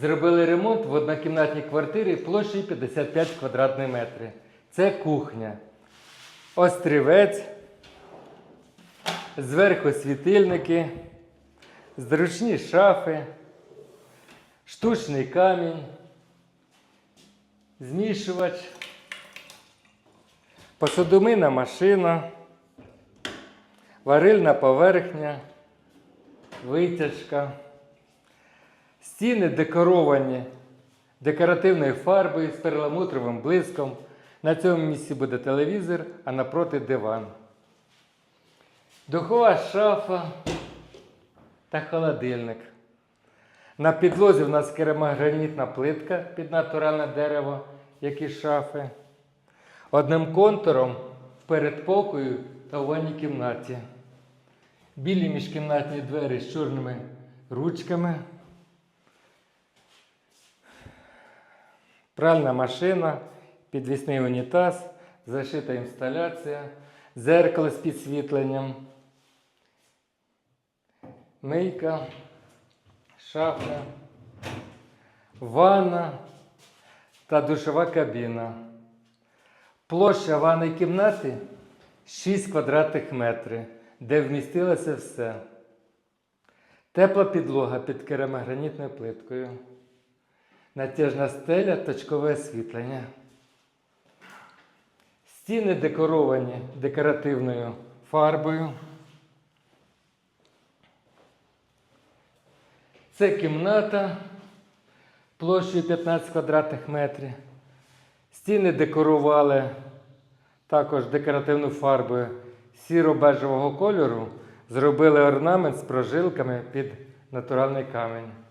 Зробили ремонт в однокімнатній квартирі площею 55 квадратних метрів. Це кухня. Острівець, зверху світильники, зручні шафи, штучний камінь, змішувач, посудомийна машина, варильна поверхня, витяжка. Стіни декоровані декоративною фарбою з перламутровим блиском. На цьому місці буде телевізор, а напроти диван. Духова шафа та холодильник. На підлозі в нас керамогранітна плитка під натуральне дерево, як і шафи. Одним контуром в передпокою та в ванній кімнаті. Білі міжкімнатні двері з чорними ручками. Пральна машина, підвісний унітаз, зашита інсталяція, зеркало з підсвітленням, мийка, шафа, ванна та душова кабіна. Площа ванної кімнати 6 квадратних метрів, де вмістилося все. Тепла підлога під керамогранітною плиткою. Натяжна стеля, точкове освітлення. Стіни декоровані декоративною фарбою. Це кімната площею 15 квадратних метрів. Стіни декорували також декоративною фарбою сіро-бежевого кольору. Зробили орнамент з прожилками під натуральний камінь.